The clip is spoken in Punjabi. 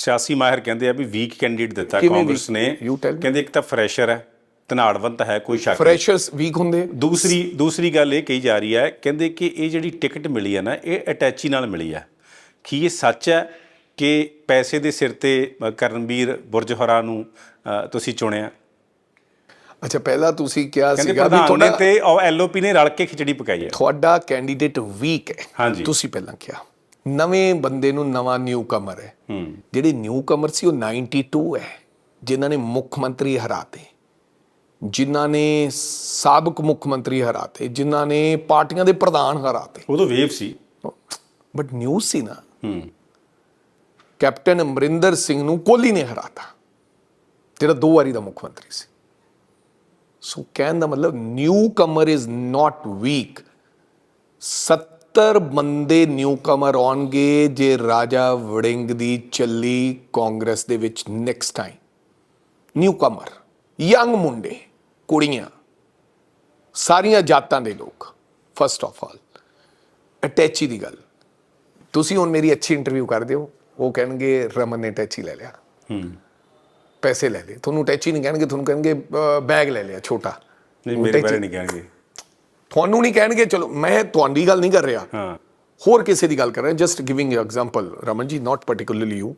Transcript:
ਸਿਆਸੀ ਮਾਹਿਰ ਕਹਿੰਦੇ ਆ ਵੀ ਵੀਕ ਕੈਂਡੀਡੇਟ ਦਿੱਤਾ ਕਾਂਗਰਸ? ਨੇ. ਕਹਿੰਦੇ ਇੱਕ ਤਾਂ ਫਰੈਸ਼ਰ ਹੈ ਧਨਾੜਵੰਤ ਹੈ ਕੋਈ ਸ਼ੱਕ ਫਰੈਸ਼ਰਸ ਵੀਕ ਹੁੰਦੇ। ਦੂਸਰੀ ਦੂਸਰੀ ਗੱਲ ਇਹ ਕਹੀ ਜਾ ਰਹੀ ਹੈ ਕਹਿੰਦੇ ਕਿ ਇਹ ਜਿਹੜੀ ਟਿਕਟ ਮਿਲੀ ਹੈ ਨਾ ਇਹ ਅਟੈਚੀ ਨਾਲ ਮਿਲੀ ਹੈ। ਕੀ ਇਹ ਸੱਚ ਹੈ ਕਿ ਪੈਸੇ ਦੇ ਸਿਰ ਤੇ ਕਰਨਵੀਰ ਬੁਰਜਹਰਾ ਨੂੰ ਤੁਸੀਂ ਚੁਣਿਆ? ਅੱਛਾ ਪਹਿਲਾਂ ਤੁਸੀਂ ਕਿਹਾ ਸੀਗਾ ਵੀ ਤੁਹਾਡਾ ਤੇ ਐਲਓਪੀ ਨੇ ਰਲ ਕੇ ਖਿਚੜੀ ਪਕਾਈ ਹੈ। ਤੁਹਾਡਾ ਕੈਂਡੀਡੇਟ ਵੀਕ ਹੈ। ਤੁਸੀਂ ਪਹਿਲਾਂ ਕਿਹਾ। ਨਵੇਂ ਬੰਦੇ ਨੂੰ ਨਵਾਂ ਨਿਊ ਕਮਰ ਹੈ। ਜਿਹੜੇ ਨਿਊ ਕਮਰ ਸੀ ਉਹ 92 ਹੈ ਜਿਨ੍ਹਾਂ ਨੇ ਮੁੱਖ ਮੰਤਰੀ ਹਰਾਤੇ। ਜਿਨ੍ਹਾਂ ਨੇ ਸਾਬਕ ਮੁੱਖ ਮੰਤਰੀ ਹਰਾਤੇ ਜਿਨ੍ਹਾਂ ਨੇ ਪਾਰਟੀਆਂ ਦੇ ਪ੍ਰਧਾਨ ਹਰਾਤੇ। ਉਦੋਂ ਵੇਵ ਸੀ। ਬਟ ਨਿਊਜ਼ ਸੀ ਨਾ। ਹੂੰ। ਕੈਪਟਨ ਅਮਰਿੰਦਰ ਸਿੰਘ ਨੂੰ ਕੋਹਲੀ ਨੇ ਹਰਾਤਾ। ਜਿਹੜਾ ਦੋ ਵਾਰੀ ਦਾ ਮੁੱਖ ਮੰਤਰੀ ਸੀ। ਸੋ ਕਹਿਣ ਦਾ ਮਤਲਬ newcomer is not weak 70 ਬੰਦੇ ਨਿਊ ਕਮਰ ਆਉਣਗੇ ਜੇ ਰਾਜਾ ਵੜਿੰਗ ਦੀ ਚੱਲੀ ਕਾਂਗਰਸ ਦੇ ਵਿੱਚ next time newcomer young ਮੁੰਡੇ ਕੁੜੀਆਂ ਸਾਰੀਆਂ ਜਾਤਾਂ ਦੇ ਲੋਕ ਫਸਟ ਆਫ ਆਲ ਅਟੈਚੀ ਦੀ ਗੱਲ। ਤੁਸੀਂ ਹੁਣ ਮੇਰੀ ਅੱਛੀ ਇੰਟਰਵਿਊ ਕਰ ਦਿਓ। ਉਹ ਕਹਿਣਗੇ ਰਮਨ ਨੇ ਟੈਚੀ ਲੈ ਲਿਆ। ਹੂੰ। ਪੈਸੇ ਲੈ ਲਏ। ਤੁਹਾਨੂੰ ਟੈਚੀ ਨਹੀਂ ਕਹਿਣਗੇ ਤੁਹਾਨੂੰ ਕਹਿਣਗੇ ਬੈਗ ਲੈ ਲਿਆ ਛੋਟਾ। ਨਹੀਂ ਮੇਰੇ ਬਾਰੇ ਨਹੀਂ ਕਹਿਣਗੇ। ਤੁਹਾਨੂੰ ਨਹੀਂ ਕਹਿਣਗੇ ਚਲੋ ਮੈਂ ਤੁਹਾਡੀ ਗੱਲ ਨਹੀਂ ਕਰ ਰਿਹਾ। ਹਾਂ। ਹੋਰ ਕਿਸੇ ਦੀ ਗੱਲ ਕਰ ਰਿਹਾ just giving example Raman ji not particularly you